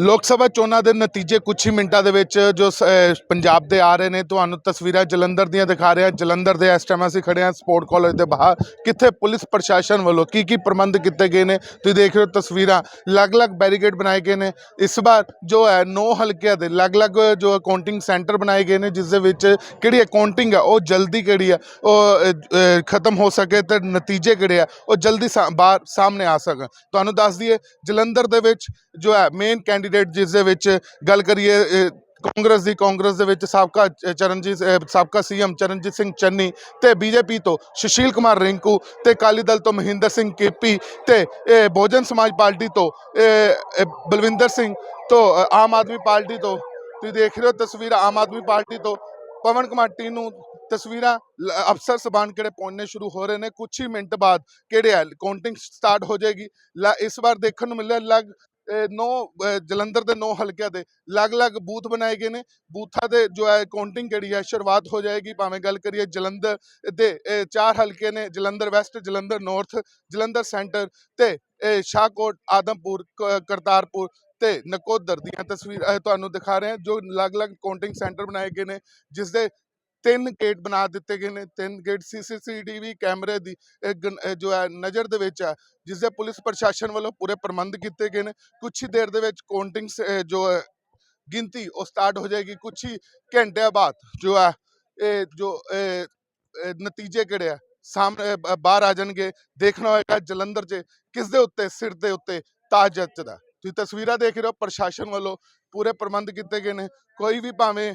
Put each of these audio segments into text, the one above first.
ਲੋਕ ਸਭਾ ਚੋਣਾਂ ਦੇ ਨਤੀਜੇ ਕੁਝ ਹੀ ਮਿੰਟਾਂ ਦੇ ਵਿੱਚ ਜੋ ਸ- ਪੰਜਾਬ ਦੇ ਆ ਰਹੇ ਨੇ, ਤੁਹਾਨੂੰ ਤਸਵੀਰਾਂ ਜਲੰਧਰ ਦੀਆਂ ਦਿਖਾ ਰਿਹਾ। ਜਲੰਧਰ ਦੇ ਇਸ ਟਾਈਮ ਅਸੀਂ ਖੜੇ ਹਾਂ ਸਪੋਰਟ ਕਾਲਜ ਦੇ ਬਾਹਰ, ਕਿੱਥੇ ਪੁਲਿਸ ਪ੍ਰਸ਼ਾਸਨ ਵੱਲੋਂ ਕੀ ਕੀ ਪ੍ਰਬੰਧ ਕੀਤੇ ਗਏ ਨੇ। ਤੁਸੀਂ ਦੇਖ ਰਹੇ ਹੋ ਤਸਵੀਰਾਂ, ਅਲੱਗ-ਅਲੱਗ ਬੈਰੀਕੇਡ ਬਣਾਏ ਗਏ ਨੇ। ਇਸ ਵਾਰ ਜੋ ਹੈ, ਨੌ ਹਲਕਿਆਂ ਦੇ ਅਲੱਗ-ਅਲੱਗ ਜੋ ਅਕਾਊਂਟਿੰਗ ਸੈਂਟਰ ਬਣਾਏ ਗਏ ਨੇ, ਜਿਸ ਦੇ ਵਿੱਚ ਕਿਹੜੀ ਅਕਾਊਂਟਿੰਗ ਹੈ ਉਹ ਜਲਦੀ ਕਿਹੜੀ ਹੈ ਉਹ ਖਤਮ ਹੋ ਸਕੇ ਤੇ ਨਤੀਜੇ ਕਿਹੜੇ ਆ, ਉਹ ਜਲਦੀ ਸਾ- ਬਾਹਰ ਸਾਹਮਣੇ ਆ ਸਕਣ। ਤੁਹਾਨੂੰ ਦੱਸ ਦਈਏ, ਜਲੰਧਰ ਦੇ ਵਿੱਚ ਜੋ ਹੈ ਮੇਨ ਕੈਂਡੀਡੇਟ ਜਿਸ ਦੇ ਵਿੱਚ ਗੱਲ ਕਰੀਏ ਕਾਂਗਰਸ ਦੀ ਕਾਂਗਰਸ ਦੇ ਵਿੱਚ ਸਾਬਕਾ ਚਰਨਜੀਤ ਅਹ, ਸਾਬਕਾ ਸੀਐਮ ਚਰਨਜੀਤ ਸਿੰਘ ਚੰਨੀ ਤੇ ਬੀਜੇਪੀ ਤੋਂ ਸੁਸ਼ੀਲ ਕੁਮਾਰ ਰਿੰਕੂ ਤੇ ਅਕਾਲੀ ਦਲ ਤੋਂ ਮਹਿੰਦਰ ਸਿੰਘ ਕੇਪੀ ਤੇ ਬਹੁਜਨ ਸਮਾਜ ਪਾਰਟੀ ਤੋਂ ਬਲਵਿੰਦਰ ਸਿੰਘ ਤੋਂ ਆਮ ਆਦਮੀ ਪਾਰਟੀ ਤੋਂ। ਤੁਸੀਂ ਦੇਖ ਰਹੇ ਹੋ ਤਸਵੀਰ ਆਮ ਆਦਮੀ ਪਾਰਟੀ ਤੋਂ। ਪਵਨ ਕੁਮਾਰ ਟੀਨੂ ਤਸਵੀਰਾਂ ਅਫਸਰ ਸਬਾਨ ਕਿਹੜੇ ਪਹੁੰਚਣੇ ਸ਼ੁਰੂ ਹੋ ਰਹੇ ਨੇ ਕੁਝ ਹੀ ਮਿੰਟ ਬਾਅਦ ਕਿਹੜੇ ਆ ਕਾਊਂਟਿੰਗ ਸਟਾਰਟ ਹੋ ਜਾਏਗੀ। ਲ- ਇਸ ਵਾਰ ਦੇਖਣ ਨੂੰ ਮਿਲਿਆ ਲਗ ਨੌ ਜਲੰਧਰ ਦੇ ਨੌ ਹਲਕਿਆਂ ਦੇ ਅਲੱਗ-ਅਲੱਗ ਬੂਥ ਬਣਾਏ ਗਏ ਨੇ। ਬੂਥਾਂ ਦੇ ਜੋ ਹੈ ਕਾਊਂਟਿੰਗ ਜਿਹੜੀ ਹੈ ਸ਼ੁਰੂਆਤ ਹੋ ਜਾਏਗੀ। ਭਾਵੇਂ ਗੱਲ ਕਰੀਏ ਜਲੰਧਰ ਦੇ ਇਹ ਚਾਰ ਹਲਕੇ ਨੇ, Jalandhar west, Jalandhar north, Jalandhar centre ਤੇ ਇਹ ਸ਼ਾਹਕੋਟ ਆਦਮਪੁਰ, ਕ- ਕਰਤਾਰਪੁਰ ਤੇ ਨਕੋਦਰ ਦੀਆਂ ਤਸਵੀਰਾਂ ਤੁਹਾਨੂੰ ਦਿਖਾ ਰਹੇ ਹਾਂ, ਜੋ ਅਲੱਗ-ਅਲੱਗ ਕਾਊਂਟਿੰਗ ਸੈਂਟਰ ਬਣਾਏ ਗਏ ਨੇ ਜਿਸ ਦੇ ਤਿੰਨ ਗੇਟ ਬਣਾ ਦਿੱਤੇ ਗਏ ਨੇ, ਤਿੰਨ ਗੇਟ ਸੀਸੀਟੀਵੀ ਕੈਮਰੇ ਦੀ, ਇਹ ਗਨ- ਇਹ ਜੋ ਹੈ ਨਜ਼ਰ ਦੇ ਵਿੱਚ ਹੈ ਜਿਸ ਦੇ ਪੁਲਿਸ ਪ੍ਰਸ਼ਾਸਨ ਵੱਲੋਂ ਪੂਰੇ ਪ੍ਰਬੰਧ ਕੀਤੇ ਗਏ ਨੇ। ਕੁਝ ਹੀ ਦੇਰ ਦੇ ਵਿੱਚ ਕਾਊਂਟਿੰਗ ਜੋ ਗਿਣਤੀ ਉਹ ਸਟਾਰਟ ਹੋ ਜਾਏਗੀ ਕੁਝ ਹੀ ਘੰਟਿਆਂ ਬਾਅਦ, ਜੋ ਹੈ, ਇਹ ਜੋ ਨਤੀਜੇ ਕਿਹੜੇ ਆ? ਸਾਹਮਣੇ ਬਾਹਰ ਆ ਜਾਣਗੇ, ਦੇਖਣਾ ਹੋਏਗਾ ਜਲੰਧਰ 'ਚ ਕਿਸ ਦੇ ਉੱਤੇ, ਸਿਰ ਦੇ ਉੱਤੇ, ਤਾਜ ਜੱਚਦਾ ਤੁਸੀਂ ਤਸਵੀਰਾਂ ਦੇਖ ਰਹੇ ਹੋ, ਪ੍ਰਸ਼ਾਸਨ ਵੱਲੋਂ ਪੂਰੇ ਪ੍ਰਬੰਧ ਕੀਤੇ ਗਏ ਨੇ। ਕੋਈ ਵੀ ਭਾਵੇਂ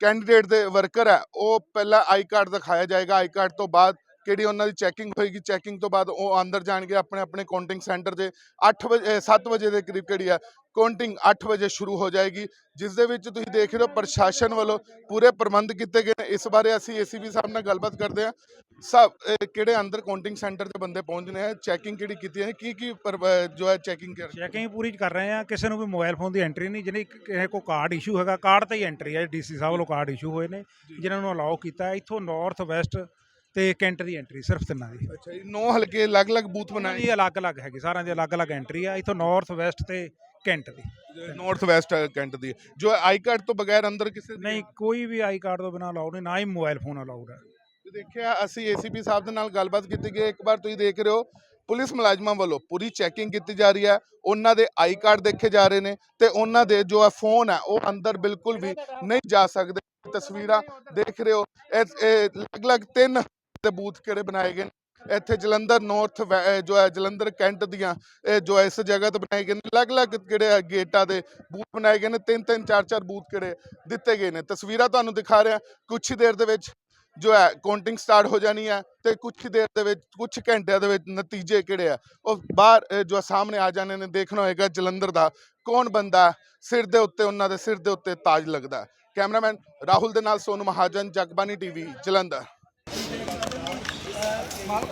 ਕੈਂਡੀਡੇਟ ਦੇ ਵਰਕਰ ਹੈ ਉਹ ਪਹਿਲਾਂ ਆਈ ਕਾਰਡ ਦਿਖਾਇਆ ਜਾਏਗਾ ਆਈ ਕਾਰਡ ਤੋਂ ਬਾਅਦ ਕਿਹੜੀ ਉਹਨਾਂ ਦੀ ਚੈਕਿੰਗ ਹੋਏਗੀ? ਚੈਕਿੰਗ ਤੋਂ ਬਾਅਦ ਉਹ ਅੰਦਰ ਜਾਣਗੇ ਆਪਣੇ ਆਪਣੇ ਕਾਊਂਟਿੰਗ ਸੈਂਟਰ 'ਤੇ 8 ਵਜੇ 7 ਵਜੇ ਦੇ ਕਰੀਬ ਕਿਹੜੀ ਆ? ਕਾਊਂਟਿੰਗ 8 ਵਜੇ ਸ਼ੁਰੂ ਹੋ ਜਾਏਗੀ ਜਿਸ ਦੇ ਵਿੱਚ ਤੁਸੀਂ ਦੇਖ ਰਹੇ ਹੋ ਪ੍ਰਸ਼ਾਸਨ ਵੱਲੋਂ ਪੂਰੇ ਪ੍ਰਬੰਧ ਕੀਤੇ ਗਏ ਇਸ ਬਾਰੇ ਅਸੀਂ ਏਸੀਬੀ ਸਾਹਿਬ ਨਾਲ ਗੱਲਬਾਤ ਕਰਦੇ ਹਾਂ। ਸਭ ਕਿਹੜੇ ਅੰਦਰ ਕਾਊਂਟਿੰਗ ਸੈਂਟਰ 'ਤੇ ਬੰਦੇ ਪਹੁੰਚਨੇ ਆ ਚੈਕਿੰਗ ਕਿਹੜੀ ਕੀਤੀ ਹੈ? ਕੀ ਕੀ ਜੋ ਹੈ ਚੈਕਿੰਗ ਕਰ ਚੈਕਿੰਗ ਪੂਰੀ ਕਰ ਰਹੇ ਆ ਕਿਸੇ ਨੂੰ ਵੀ ਮੋਬਾਈਲ ਫੋਨ ਦੀ ਐਂਟਰੀ ਨਹੀਂ ਜਿਹਨੇ ਕਿਸੇ ਕੋ ਕਾਰਡ ਇਸ਼ੂ ਹੈਗਾ ਕਾਰਡ ਤੇ ਹੀ ਐਂਟਰੀ ਹੈ। ਡੀਸੀ ਸਾਹਿਬ ਵੱਲੋਂ ਕਾਰਡ ਇਸ਼ੂ ਹੋਏ ਨੇ ਜਿਨ੍ਹਾਂ ਨੂੰ ਅਲਾਉ ਕੀਤਾ। ਇੱਥੋਂ ਨਾਰਥ ਵੈਸਟ ਤੇ ਕੈਂਟ ਦੀ ਐਂਟਰੀ ਸਿਰਫ ਤਿੰਨਾਂ ਦੀ। ਅੱਛਾ ਜੀ ਨੌ ਹਲਕੇ ਅਲੱਗ-ਅਲੱਗ ਬੂਥ ਬਣਾਏ। ਦੀ ਅਲੱਗ-ਅਲੱਗ ਹੈਗੀ ਸਾਰਿਆਂ ਦੀ ਅਲੱਗ-ਅਲੱਗ ਐਂਟਰੀ ਆ ਇੱਥੋਂ ਨਾਰਥ ਵੈਸਟ ਤੇ ਕੈਂਟ ਦੀ। ਨਾਰਥ ਵੈਸਟ ਕੈਂਟ ਦੀ। ਜੋ ਆਈ ਕਾਰਡ ਤੋਂ ਬਗੈਰ ਅੰਦਰ ਕਿਸੇ ਦੀ- ਨਹੀਂ ਕੋਈ ਵੀ ਆਈ ਕਾਰਡ ਤੋਂ ਬਿਨਾਂ ਅਲਾਉਡ ਨਹੀਂ ਨਾ ਹੀ ਮੋਬਾਈਲ ਫੋਨ ਅਲਾਉਡ ਹੈ ਤੁਸੀਂ ਦੇਖਿਆ ਅਸੀਂ ਏਸੀਪੀ ਸਾਹਿਬ ਦੇ ਨਾਲ ਗੱਲਬਾਤ ਕੀਤੀ ਗਈ ਇੱਕ ਵਾਰ ਤੁਸੀਂ ਦੇਖ ਰਹੇ ਹੋ ਪੁਲਿਸ ਮੁਲਾਜ਼ਮਾਂ ਵੱਲੋਂ ਪੂਰੀ ਚੈਕਿੰਗ ਕੀਤੀ ਜਾ ਰਹੀ ਹੈ ਉਹਨਾਂ ਦੇ ਆਈ ਕਾਰਡ ਦੇਖੇ ਜਾ ਰਹੇ ਨੇ ਤੇ ਉਹਨਾਂ ਦੇ ਜੋ ਹੈ ਫੋਨ ਹੈ ਉਹ ਅੰਦਰ ਬਿਲਕੁਲ ਵੀ ਨਹੀਂ ਜਾ ਸਕਦੇ। ਤਸਵੀਰਾਂ ਦੇਖ ਰਹੇ ਹੋ ਇਹ ਇਹ ਅਲੱਗ-ਅਲੱਗ ਤਿੰਨ ਦੇ ਬੂਥ ਕਿਹੜੇ ਬਣਾਏ ਗਏ ਨੇ? ਇੱਥੇ ਜਲੰਧਰ ਨਾਰਥ ਜੋ ਹੈ ਜਲੰਧਰ ਕੈਂਟ ਦੀਆਂ ਇਹ ਜੋ ਇਸ ਜਗ੍ਹਾ ਤੇ ਬਣਾਏ ਗਏ ਨੇ। ਅਲੱਗ-ਅਲੱਗ ਕਿਹੜੇ ਗੇਟਾਂ ਦੇ ਬੂਥ ਬਣਾਏ ਗਏ ਨੇ? ਤਿੰਨ ਤਿੰਨ ਚਾਰ ਚਾਰ ਬੂਥ ਕਿਹੜੇ ਦਿੱਤੇ ਗਏ ਨੇ? ਤਸਵੀਰਾਂ ਤੁਹਾਨੂੰ ਦਿਖਾ ਰਿਹਾ। ਕੁਛ ਹੀ ਦੇਰ ਦੇ ਵਿੱਚ ਜੋ ਹੈ ਕਾਊਂਟਿੰਗ ਸਟਾਰਟ ਹੋ ਜਾਣੀ ਹੈ ਤੇ ਕੁਝ ਹੀ ਦੇਰ ਦੇ ਵਿੱਚ ਕੁਝ ਘੰਟਿਆਂ ਦੇ ਵਿੱਚ ਨਤੀਜੇ ਕਿਹੜੇ ਆ? ਉਹ ਬਾਹਰ ਅਹ, ਜੋ ਸਾਹਮਣੇ ਆ ਜਾਣੇ ਨੇ ਦੇਖਣਾ ਹੋਏਗਾ ਜਲੰਧਰ ਦਾ ਕੌਣ ਬੰਦਾ ਸਿਰ ਦੇ ਉੱਤੇ ਉਹਨਾਂ ਦੇ ਸਿਰ ਦੇ ਉੱਤੇ ਤਾਜ ਲੱਗਦਾ। ਕੈਮਰਾਮੈਨ ਰਾਹੁਲ ਦੇ ਨਾਲ ਸੋਨੂ ਮਹਾਜਨ ਜਗਬਾਨੀ ਟੀਵੀ ਜਲੰਧਰ। মাল